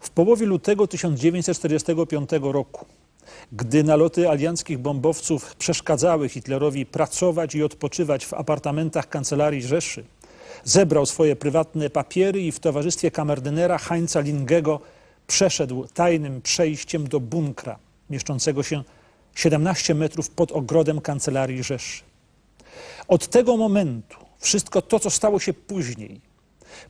W połowie lutego 1945 roku, gdy naloty alianckich bombowców przeszkadzały Hitlerowi pracować i odpoczywać w apartamentach kancelarii Rzeszy, zebrał swoje prywatne papiery i w towarzystwie kamerdynera Heinza Lingego przeszedł tajnym przejściem do bunkra, mieszczącego się 17 metrów pod ogrodem kancelarii Rzeszy. Od tego momentu wszystko to, co stało się później,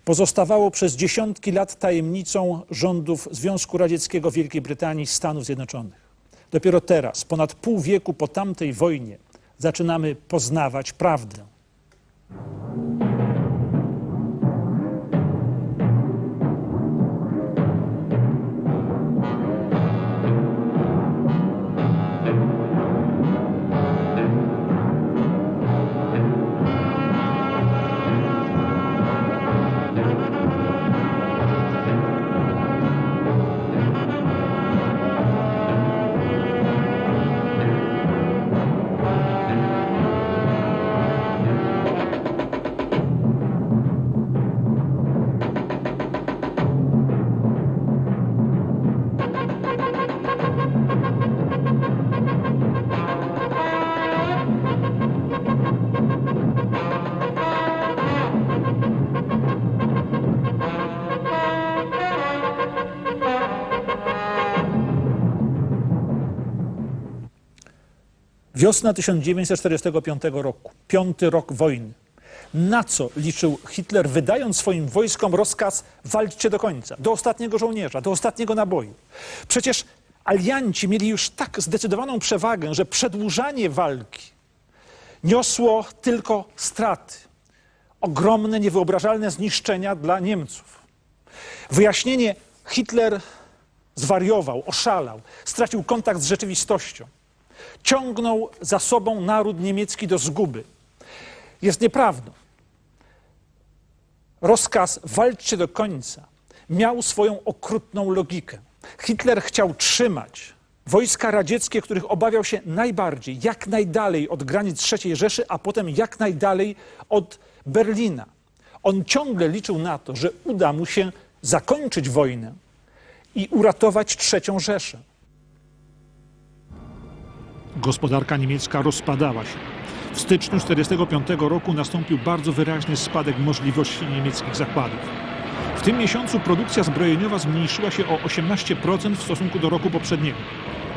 pozostawało przez dziesiątki lat tajemnicą rządów Związku Radzieckiego, Wielkiej Brytanii Stanów Zjednoczonych. Dopiero teraz, ponad pół wieku po tamtej wojnie, zaczynamy poznawać prawdę. Wiosna 1945 roku, piąty rok wojny. Na co liczył Hitler, wydając swoim wojskom rozkaz walczcie do końca, do ostatniego żołnierza, do ostatniego naboju? Przecież alianci mieli już tak zdecydowaną przewagę, że przedłużanie walki niosło tylko straty, ogromne, niewyobrażalne zniszczenia dla Niemców. Wyjaśnienie Hitler zwariował, oszalał, stracił kontakt z rzeczywistością ciągnął za sobą naród niemiecki do zguby. Jest nieprawdą. Rozkaz walczcie do końca miał swoją okrutną logikę. Hitler chciał trzymać wojska radzieckie, których obawiał się najbardziej, jak najdalej od granic III Rzeszy, a potem jak najdalej od Berlina. On ciągle liczył na to, że uda mu się zakończyć wojnę i uratować III Rzeszę. Gospodarka niemiecka rozpadała się. W styczniu 1945 roku nastąpił bardzo wyraźny spadek możliwości niemieckich zakładów. W tym miesiącu produkcja zbrojeniowa zmniejszyła się o 18% w stosunku do roku poprzedniego.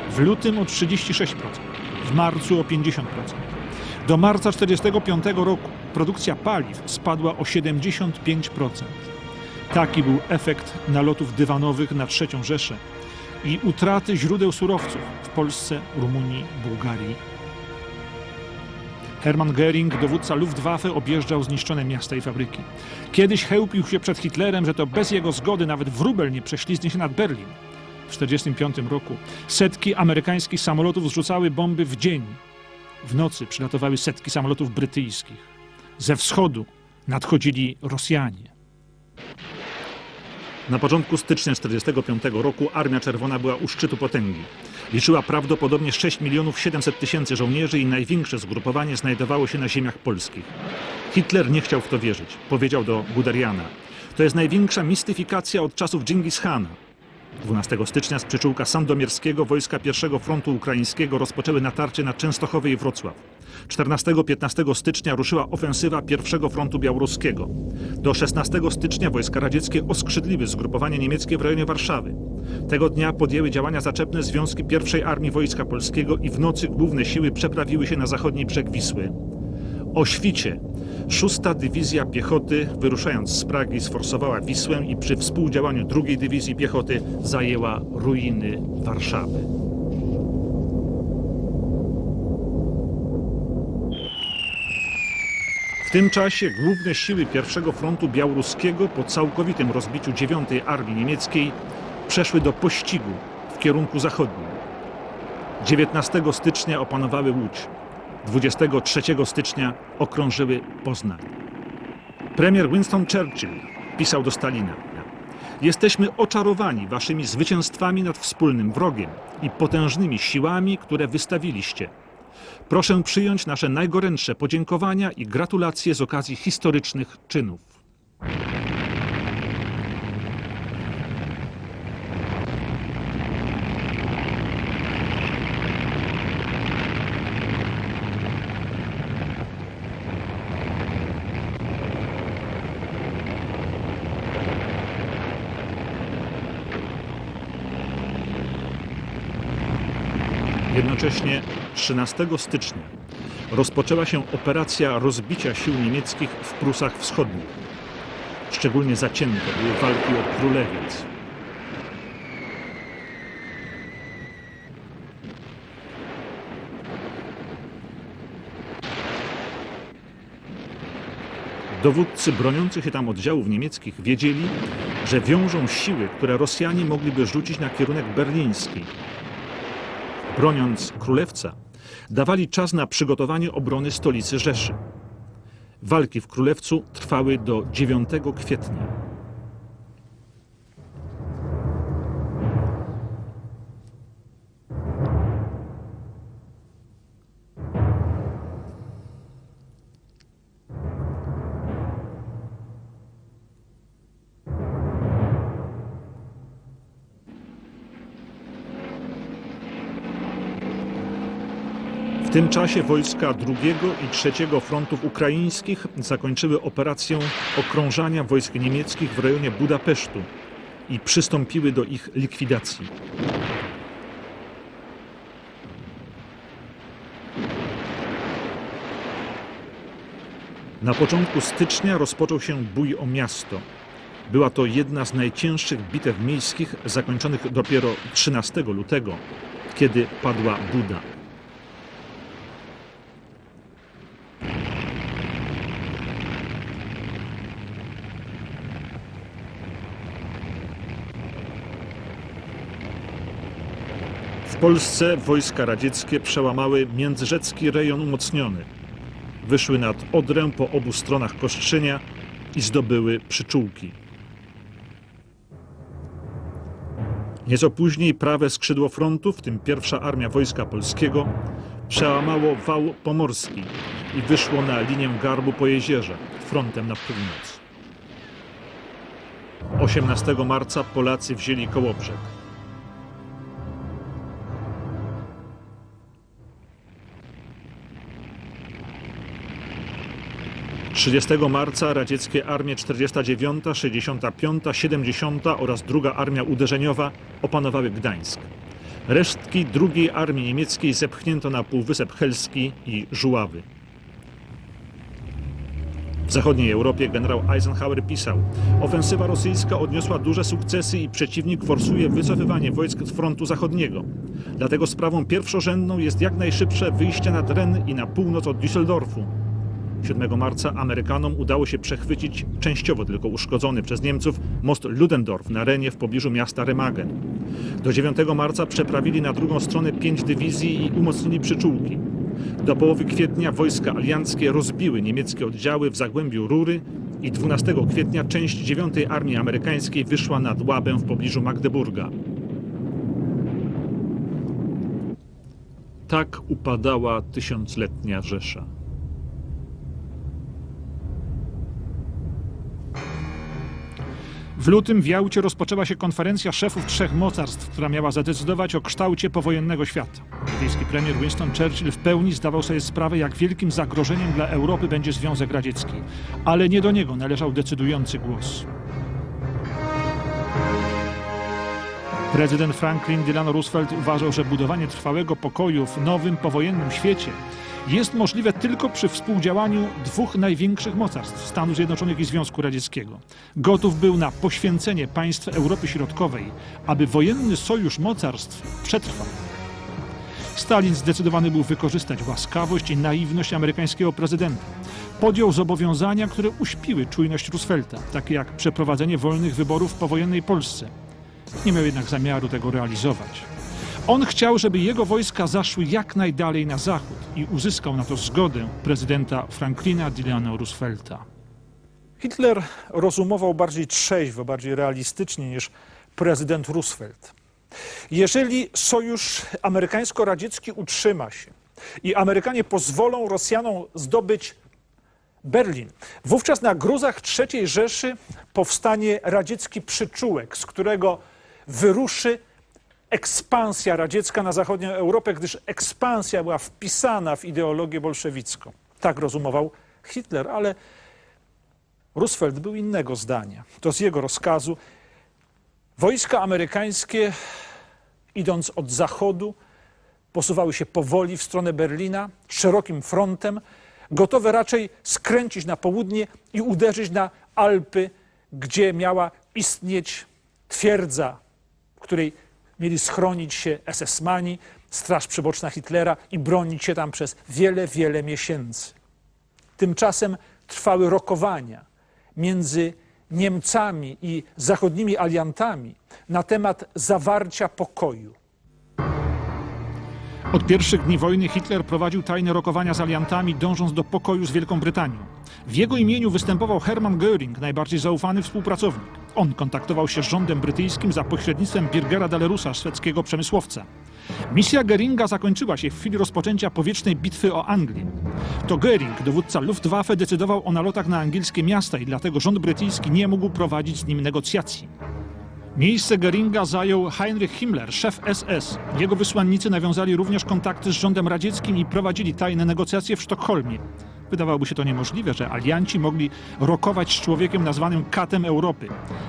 W lutym o 36%, w marcu o 50%. Do marca 1945 roku produkcja paliw spadła o 75%. Taki był efekt nalotów dywanowych na III Rzeszę i utraty źródeł surowców w Polsce, Rumunii, Bułgarii. Hermann Göring, dowódca Luftwaffe, objeżdżał zniszczone miasta i fabryki. Kiedyś chełpił się przed Hitlerem, że to bez jego zgody nawet wróbel nie prześlizgnie się nad Berlin. W 1945 roku setki amerykańskich samolotów zrzucały bomby w dzień. W nocy przylatowały setki samolotów brytyjskich. Ze wschodu nadchodzili Rosjanie. Na początku stycznia 1945 roku Armia Czerwona była u szczytu potęgi. Liczyła prawdopodobnie 6 milionów 700 tysięcy żołnierzy i największe zgrupowanie znajdowało się na ziemiach polskich. Hitler nie chciał w to wierzyć. Powiedział do Guderiana. To jest największa mistyfikacja od czasów Dżingis Hana. 12 stycznia z przyczółka Sandomierskiego wojska pierwszego frontu ukraińskiego rozpoczęły natarcie na Częstochowy i Wrocław. 14-15 stycznia ruszyła ofensywa pierwszego frontu białoruskiego. Do 16 stycznia wojska radzieckie oskrzydliły zgrupowanie niemieckie w rejonie Warszawy. Tego dnia podjęły działania zaczepne związki pierwszej Armii Wojska Polskiego i w nocy główne siły przeprawiły się na zachodni brzeg Wisły. O świcie szósta dywizja piechoty, wyruszając z Pragi, sforsowała Wisłę i przy współdziałaniu drugiej dywizji piechoty zajęła ruiny Warszawy. W tym czasie główne siły pierwszego frontu białoruskiego po całkowitym rozbiciu dziewiątej armii niemieckiej przeszły do pościgu w kierunku zachodnim. 19 stycznia opanowały Łódź. 23 stycznia okrążyły Poznań. Premier Winston Churchill pisał do Stalina: Jesteśmy oczarowani waszymi zwycięstwami nad wspólnym wrogiem i potężnymi siłami, które wystawiliście. Proszę przyjąć nasze najgorętsze podziękowania i gratulacje z okazji historycznych czynów. Jednocześnie 13 stycznia rozpoczęła się operacja rozbicia sił niemieckich w Prusach Wschodnich. Szczególnie zacięte były walki o Królewiec. Dowódcy broniących się tam oddziałów niemieckich wiedzieli, że wiążą siły, które Rosjanie mogliby rzucić na kierunek berliński. Broniąc Królewca, dawali czas na przygotowanie obrony stolicy Rzeszy. Walki w Królewcu trwały do 9 kwietnia. W tym czasie wojska drugiego i trzeciego frontów ukraińskich zakończyły operację okrążania wojsk niemieckich w rejonie Budapesztu i przystąpiły do ich likwidacji. Na początku stycznia rozpoczął się bój o miasto. Była to jedna z najcięższych bitew miejskich, zakończonych dopiero 13 lutego, kiedy padła Buda. Polsce wojska radzieckie przełamały międzyrzecki rejon umocniony. Wyszły nad Odrę po obu stronach Kostrzynia i zdobyły przyczółki. Nieco później prawe skrzydło frontu, w tym pierwsza armia Wojska Polskiego, przełamało wał pomorski i wyszło na linię Garbu po jezierze, frontem na północ. 18 marca Polacy wzięli Kołobrzeg. 30 marca radzieckie armie 49, 65, 70 oraz druga armia uderzeniowa opanowały Gdańsk. Resztki drugiej armii niemieckiej zepchnięto na Półwysep Helski i Żuławy. W zachodniej Europie generał Eisenhower pisał: Ofensywa rosyjska odniosła duże sukcesy i przeciwnik forsuje wycofywanie wojsk z frontu zachodniego. Dlatego sprawą pierwszorzędną jest jak najszybsze wyjście nad Ren i na północ od Düsseldorfu. 7 marca Amerykanom udało się przechwycić częściowo tylko uszkodzony przez Niemców most Ludendorff na Renie w pobliżu miasta Remagen. Do 9 marca przeprawili na drugą stronę pięć dywizji i umocnili przyczółki. Do połowy kwietnia wojska alianckie rozbiły niemieckie oddziały w Zagłębiu Rury i 12 kwietnia część 9 Armii Amerykańskiej wyszła na Dłabę w pobliżu Magdeburga. Tak upadała tysiącletnia Rzesza. W lutym w Jałcie rozpoczęła się konferencja szefów trzech mocarstw, która miała zadecydować o kształcie powojennego świata. Brytyjski premier Winston Churchill w pełni zdawał sobie sprawę, jak wielkim zagrożeniem dla Europy będzie Związek Radziecki, ale nie do niego należał decydujący głos. Prezydent Franklin Delano Roosevelt uważał, że budowanie trwałego pokoju w nowym powojennym świecie jest możliwe tylko przy współdziałaniu dwóch największych mocarstw Stanów Zjednoczonych i Związku Radzieckiego. Gotów był na poświęcenie państw Europy Środkowej, aby wojenny sojusz mocarstw przetrwał. Stalin zdecydowany był wykorzystać łaskawość i naiwność amerykańskiego prezydenta. Podjął zobowiązania, które uśpiły czujność Roosevelta, takie jak przeprowadzenie wolnych wyborów w powojennej Polsce. Nie miał jednak zamiaru tego realizować. On chciał, żeby jego wojska zaszły jak najdalej na zachód i uzyskał na to zgodę prezydenta Franklina Delano Roosevelta. Hitler rozumował bardziej trzeźwo, bardziej realistycznie niż prezydent Roosevelt. Jeżeli sojusz amerykańsko-radziecki utrzyma się i Amerykanie pozwolą Rosjanom zdobyć Berlin, wówczas na gruzach III Rzeszy powstanie radziecki przyczółek, z którego wyruszy ekspansja radziecka na zachodnią Europę, gdyż ekspansja była wpisana w ideologię bolszewicką. Tak rozumował Hitler, ale Roosevelt był innego zdania. To z jego rozkazu wojska amerykańskie, idąc od zachodu, posuwały się powoli w stronę Berlina, szerokim frontem, gotowe raczej skręcić na południe i uderzyć na Alpy, gdzie miała istnieć twierdza, w której mieli schronić się SS-mani, straż przyboczna Hitlera i bronić się tam przez wiele, wiele miesięcy. Tymczasem trwały rokowania między Niemcami i zachodnimi aliantami na temat zawarcia pokoju. Od pierwszych dni wojny Hitler prowadził tajne rokowania z aliantami, dążąc do pokoju z Wielką Brytanią. W jego imieniu występował Hermann Göring, najbardziej zaufany współpracownik. On kontaktował się z rządem brytyjskim za pośrednictwem Birgera Dalerusa, szwedzkiego przemysłowca. Misja Göringa zakończyła się w chwili rozpoczęcia powietrznej bitwy o Anglię. To Göring, dowódca Luftwaffe, decydował o nalotach na angielskie miasta i dlatego rząd brytyjski nie mógł prowadzić z nim negocjacji. Miejsce Geringa zajął Heinrich Himmler, szef SS. Jego wysłannicy nawiązali również kontakty z rządem radzieckim i prowadzili tajne negocjacje w Sztokholmie. Wydawałoby się to niemożliwe, że alianci mogli rokować z człowiekiem nazwanym katem Europy.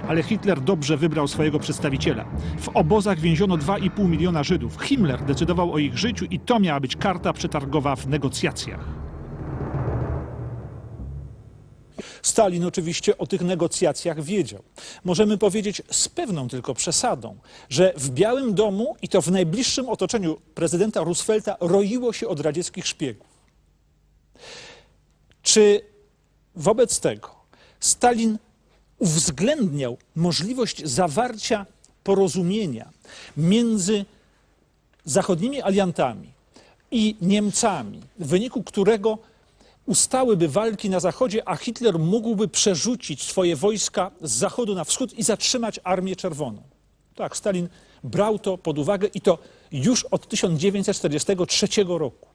Ale Hitler dobrze wybrał swojego przedstawiciela. W obozach więziono 2,5 miliona Żydów. Himmler decydował o ich życiu i to miała być karta przetargowa w negocjacjach. Stalin oczywiście o tych negocjacjach wiedział. Możemy powiedzieć z pewną tylko przesadą, że w Białym Domu i to w najbliższym otoczeniu prezydenta Roosevelta roiło się od radzieckich szpiegów. Czy wobec tego Stalin uwzględniał możliwość zawarcia porozumienia między zachodnimi aliantami i Niemcami, w wyniku którego ustałyby walki na zachodzie, a Hitler mógłby przerzucić swoje wojska z zachodu na wschód i zatrzymać Armię Czerwoną. Tak, Stalin brał to pod uwagę i to już od 1943 roku.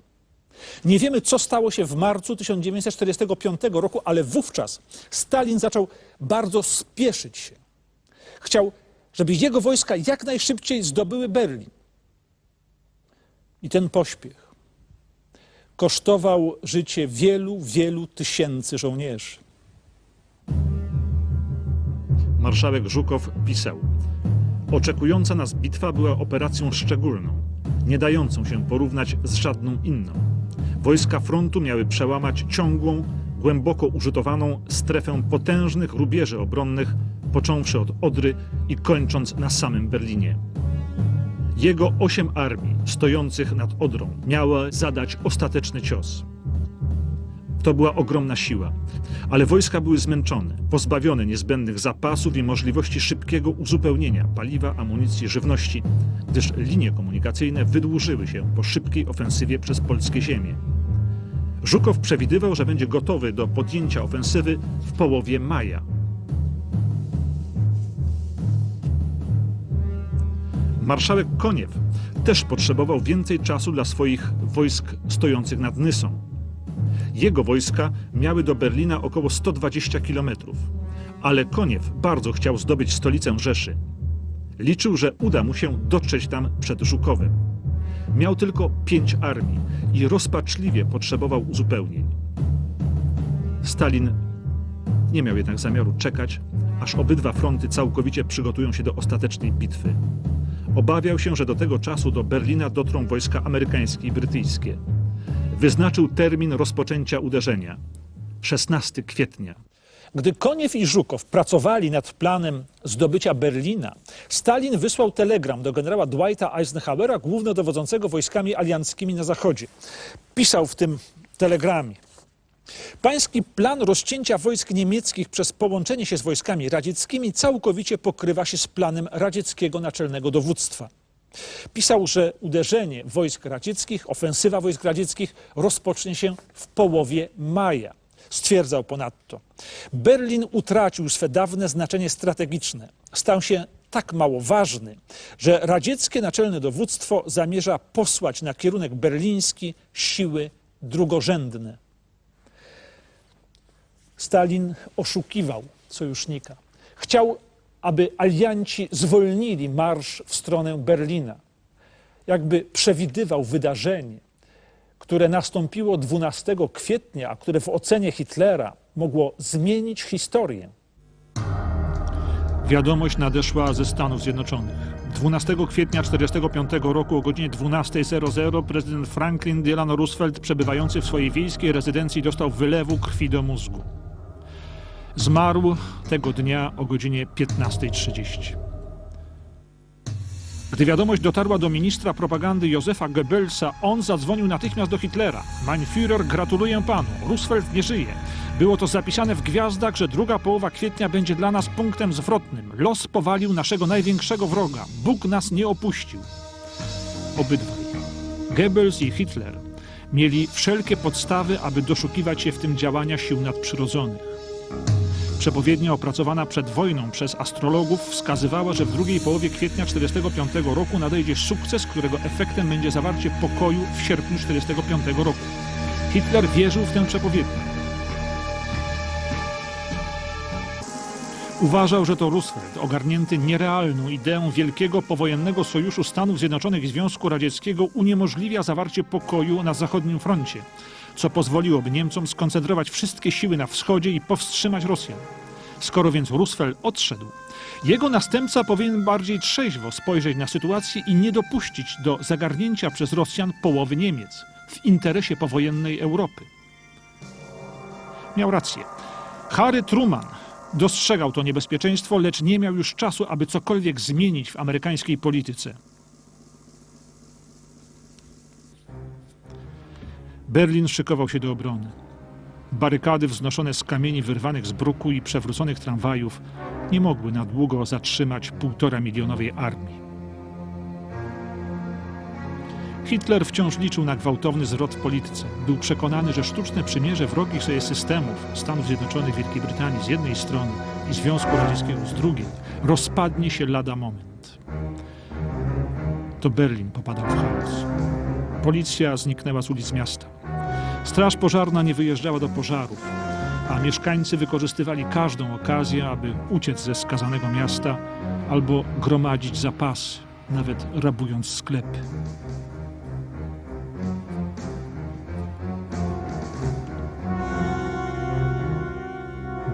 Nie wiemy, co stało się w marcu 1945 roku, ale wówczas Stalin zaczął bardzo spieszyć się. Chciał, żeby jego wojska jak najszybciej zdobyły Berlin. I ten pośpiech kosztował życie wielu, wielu tysięcy żołnierzy. Marszałek Żukow pisał: Oczekująca nas bitwa była operacją szczególną, nie dającą się porównać z żadną inną. Wojska frontu miały przełamać ciągłą, głęboko użytowaną strefę potężnych rubieży obronnych, począwszy od Odry i kończąc na samym Berlinie. Jego osiem armii stojących nad Odrą miało zadać ostateczny cios. To była ogromna siła, ale wojska były zmęczone, pozbawione niezbędnych zapasów i możliwości szybkiego uzupełnienia paliwa, amunicji, żywności, gdyż linie komunikacyjne wydłużyły się po szybkiej ofensywie przez polskie ziemie. Żukow przewidywał, że będzie gotowy do podjęcia ofensywy w połowie maja. Marszałek Koniew też potrzebował więcej czasu dla swoich wojsk stojących nad Nysą. Jego wojska miały do Berlina około 120 kilometrów, ale Koniew bardzo chciał zdobyć stolicę Rzeszy. Liczył, że uda mu się dotrzeć tam przed Żukowem. Miał tylko pięć armii i rozpaczliwie potrzebował uzupełnień. Stalin nie miał jednak zamiaru czekać, aż obydwa fronty całkowicie przygotują się do ostatecznej bitwy. Obawiał się, że do tego czasu do Berlina dotrą wojska amerykańskie i brytyjskie. Wyznaczył termin rozpoczęcia uderzenia 16 kwietnia. Gdy Koniew i Żukow pracowali nad planem zdobycia Berlina, Stalin wysłał telegram do generała Dwighta Eisenhowera, głównodowodzącego wojskami alianckimi na zachodzie. Pisał w tym telegramie. Pański plan rozcięcia wojsk niemieckich przez połączenie się z wojskami radzieckimi całkowicie pokrywa się z planem radzieckiego naczelnego dowództwa. Pisał, że uderzenie wojsk radzieckich, ofensywa wojsk radzieckich rozpocznie się w połowie maja. Stwierdzał ponadto, Berlin utracił swe dawne znaczenie strategiczne. Stał się tak mało ważny, że radzieckie naczelne dowództwo zamierza posłać na kierunek berliński siły drugorzędne. Stalin oszukiwał sojusznika. Chciał, aby alianci zwolnili marsz w stronę Berlina. Jakby przewidywał wydarzenie, które nastąpiło 12 kwietnia, a które w ocenie Hitlera mogło zmienić historię. Wiadomość nadeszła ze Stanów Zjednoczonych. 12 kwietnia 1945 roku o godzinie 12.00 prezydent Franklin Delano Roosevelt, przebywający w swojej wiejskiej rezydencji, dostał wylewu krwi do mózgu. Zmarł tego dnia o godzinie 15.30. Gdy wiadomość dotarła do ministra propagandy Józefa Goebbelsa, on zadzwonił natychmiast do Hitlera. Mein Führer, gratuluję panu. Roosevelt nie żyje. Było to zapisane w gwiazdach, że druga połowa kwietnia będzie dla nas punktem zwrotnym. Los powalił naszego największego wroga. Bóg nas nie opuścił. Obydwaj, Goebbels i Hitler, mieli wszelkie podstawy, aby doszukiwać się w tym działania sił nadprzyrodzonych. Przepowiednia opracowana przed wojną przez astrologów wskazywała, że w drugiej połowie kwietnia 1945 roku nadejdzie sukces, którego efektem będzie zawarcie pokoju w sierpniu 1945 roku. Hitler wierzył w tę przepowiednię. Uważał, że to Roosevelt, ogarnięty nierealną ideą wielkiego powojennego sojuszu Stanów Zjednoczonych i Związku Radzieckiego, uniemożliwia zawarcie pokoju na zachodnim froncie, co pozwoliłoby Niemcom skoncentrować wszystkie siły na wschodzie i powstrzymać Rosjan. Skoro więc Roosevelt odszedł, jego następca powinien bardziej trzeźwo spojrzeć na sytuację i nie dopuścić do zagarnięcia przez Rosjan połowy Niemiec w interesie powojennej Europy. Miał rację. Harry Truman dostrzegał to niebezpieczeństwo, lecz nie miał już czasu, aby cokolwiek zmienić w amerykańskiej polityce. Berlin szykował się do obrony. Barykady wznoszone z kamieni wyrwanych z bruku i przewróconych tramwajów nie mogły na długo zatrzymać półtora milionowej armii. Hitler wciąż liczył na gwałtowny zwrot w polityce. Był przekonany, że sztuczne przymierze wrogich sobie systemów Stanów Zjednoczonych, Wielkiej Brytanii z jednej strony i Związku Radzieckiego z drugiej rozpadnie się lada moment. To Berlin popadał w chaos. Policja zniknęła z ulic miasta. Straż pożarna nie wyjeżdżała do pożarów, a mieszkańcy wykorzystywali każdą okazję, aby uciec ze skazanego miasta albo gromadzić zapasy, nawet rabując sklepy.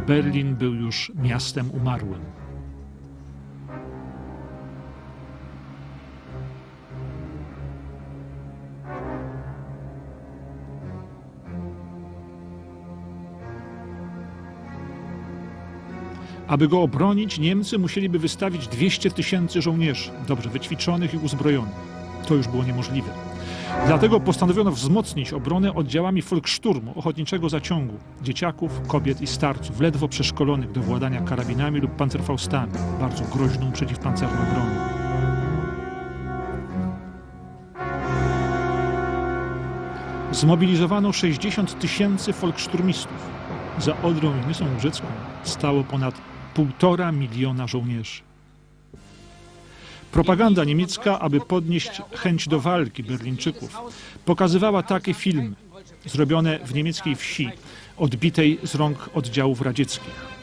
Berlin był już miastem umarłym. Aby go obronić, Niemcy musieliby wystawić 200 tysięcy żołnierzy, dobrze wyćwiczonych i uzbrojonych. To już było niemożliwe. Dlatego postanowiono wzmocnić obronę oddziałami Volkssturmu, ochotniczego zaciągu, dzieciaków, kobiet i starców, ledwo przeszkolonych do władania karabinami lub pancerfaustami, bardzo groźną przeciwpancerną bronią. Zmobilizowano 60 tysięcy folkszturmistów. Za Odrą i Nysą Łużecką stało ponad półtora miliona żołnierzy. Propaganda niemiecka, aby podnieść chęć do walki Berlińczyków, pokazywała takie filmy, zrobione w niemieckiej wsi, odbitej z rąk oddziałów radzieckich.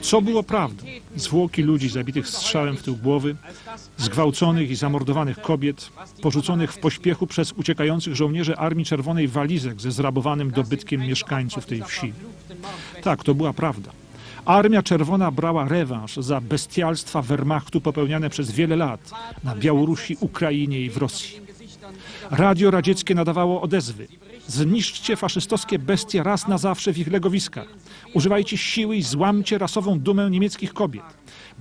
Co było prawdą? Zwłoki ludzi zabitych strzałem w tył głowy, zgwałconych i zamordowanych kobiet, porzuconych w pośpiechu przez uciekających żołnierzy Armii Czerwonej walizek ze zrabowanym dobytkiem mieszkańców tej wsi. Tak, to była prawda. Armia Czerwona brała rewanż za bestialstwa Wehrmachtu popełniane przez wiele lat na Białorusi, Ukrainie i w Rosji. Radio radzieckie nadawało odezwy. Zniszczcie faszystowskie bestie raz na zawsze w ich legowiskach. Używajcie siły i złamcie rasową dumę niemieckich kobiet.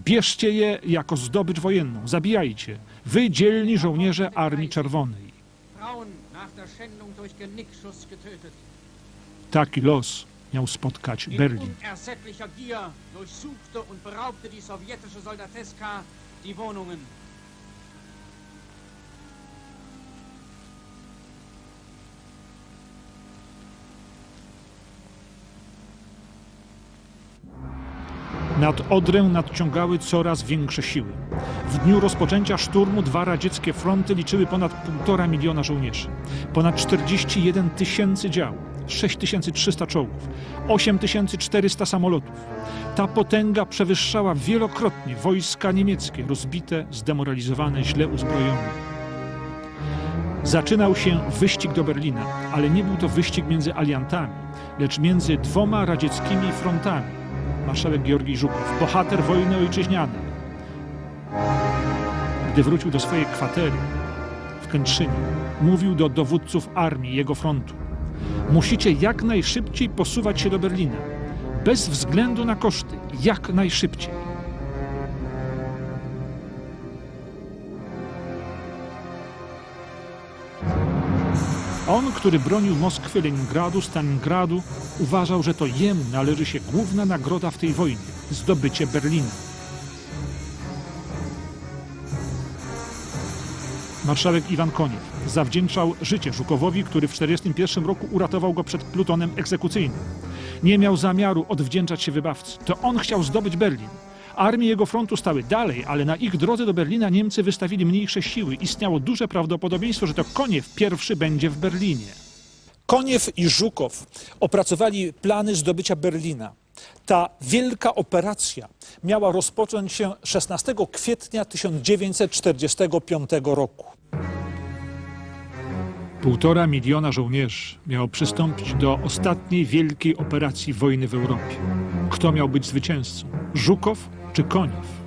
Bierzcie je jako zdobycz wojenną. Zabijajcie. Wy dzielni żołnierze Armii Czerwonej. Taki los miał spotkać In Berlin. unersättlicher Gier durchsuchte und beraubte die sowjetische Soldateska die Wohnungen. Nad Odrę nadciągały coraz większe siły. W dniu rozpoczęcia szturmu dwa radzieckie fronty liczyły ponad półtora miliona żołnierzy, ponad 41 tysięcy dział, 6300 czołgów, 8400 samolotów. Ta potęga przewyższała wielokrotnie wojska niemieckie, rozbite, zdemoralizowane, źle uzbrojone. Zaczynał się wyścig do Berlina, ale nie był to wyścig między aliantami, lecz między dwoma radzieckimi frontami. Marszałek Georgij Żukow, bohater wojny ojczyźnianej, gdy wrócił do swojej kwatery w Kętrzynie, mówił do dowódców armii jego frontu: Musicie jak najszybciej posuwać się do Berlina, bez względu na koszty, jak najszybciej. Który bronił Moskwy, Leningradu, Stalingradu, uważał, że to jemu należy się główna nagroda w tej wojnie zdobycie Berlina. Marszałek Iwan Koniew zawdzięczał życie Żukowowi, który w 1941 roku uratował go przed plutonem egzekucyjnym. Nie miał zamiaru odwdzięczać się wybawcy. To on chciał zdobyć Berlin. Armie jego frontu stały dalej, ale na ich drodze do Berlina Niemcy wystawili mniejsze siły. Istniało duże prawdopodobieństwo, że to Koniew pierwszy będzie w Berlinie. Koniew i Żukow opracowali plany zdobycia Berlina. Ta wielka operacja miała rozpocząć się 16 kwietnia 1945 roku. Półtora miliona żołnierzy miało przystąpić do ostatniej wielkiej operacji wojny w Europie. Kto miał być zwycięzcą? Żukow czy Koniew?